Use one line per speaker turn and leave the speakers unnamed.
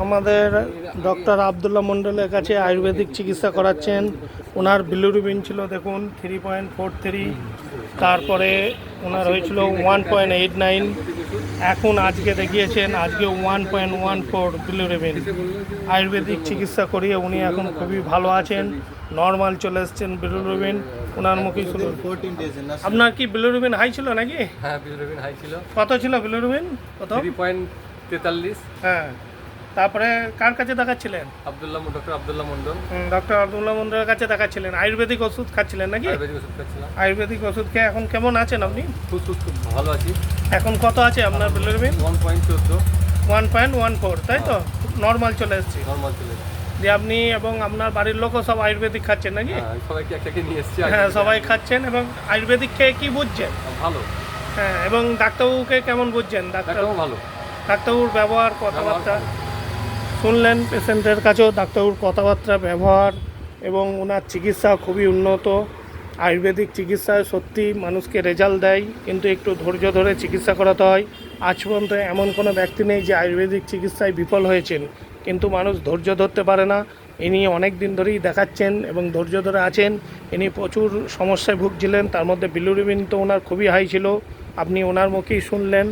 আমাদের ডক্টর আবদুল্লাহ মণ্ডলের কাছে আয়ুর্বেদিক চিকিৎসা করাচ্ছেন। ওনার বিলুরুবিন ছিল দেখুন থ্রি পয়েন্ট ফোর থ্রি তারপরে ওনার হয়েছিল ওয়ান পয়েন্ট এইট নাইন এখন আজকে দেখিয়েছেন আজকে one point one four bilirubin Ayurvedic চিকিৎসা করিয়ে উনি এখন খুবই ভালো আছেন। নর্মাল চলে এসছেন বিলুরুবিন ওনার
মুখে না
আপনার কি বিলুরুবিন হাই ছিল নাকি?
হ্যাঁ বিলিরুবিন হাই ছিল।
কত ছিল বিলুরুবিন কত?
থ্রি পয়েন্ট তেতাল্লিশ।
হ্যাঁ। তারপরে কার কাছে দেখাচ্ছিলেন?
আবদুল্লাহ ডক্টর আবদুল্লাহ মন্ডল
ডক্টর আব্দুল্লাহ মন্ডলের কাছে দেখাচ্ছিলেন। আয়ুর্বেদিক ওষুধ খাচ্ছিলেন নাকি?
আয়ুর্বেদিক ওষুধ খাচ্ছিলাম।
আয়ুর্বেদিক ওষুধ খেয়ে এখন কেমন আছেন আপনি?
খুব ভালো আছি।
এখন কত আছে আপনার বিলিরুবিন
ওয়ান পয়েন্ট চোদ্দ।
ওয়ান পয়েন্ট ওয়ান ফোর তাই তো? নর্মাল চলে এসেছি।
নর্মাল চলে
যে আপনি এবং আপনার বাড়ির লোকও সব আয়ুর্বেদিক খাচ্ছেন নাকি?
হ্যাঁ সবাইকে একটাকে নিয়ে এসেছি?
হ্যাঁ সবাই খাচ্ছেন এবং আয়ুর্বেদিক খেয়ে কি বুঝছেন?
ভালো।
হ্যাঁ এবং ডাক্তারবাবুকে কেমন বুঝছেন? ডাক্তার
একদম ভালো।
ডাক্তারবাবুর ব্যবহার কথাবার্তা শুনলেন পেশেন্টের কাছেও ডাক্তারবাবুর কথাবার্তা, ব্যবহার এবং ওনার চিকিৎসা খুবই উন্নত। আয়ুর্বেদিক চিকিৎসায় সত্যি মানুষকে রেজাল্ট দেয়, কিন্তু একটু ধৈর্য ধরে চিকিৎসা করাতে হয়। আজ পর্যন্ত এমন কোনো ব্যক্তি নেই যে আয়ুর্বেদিক চিকিৎসায় বিফল হয়েছেন, কিন্তু মানুষ ধৈর্য ধরতে পারে না। ইনি অনেক দিন ধরেই দেখাচ্ছেন এবং ধৈর্য ধরে আছেন। ইনি প্রচুর সমস্যায় ভুগছিলেন, তার মধ্যে বিলুরিবিন তো ওনার খুবই হাই ছিল। আপনি ওনার মুখেই শুনলেন।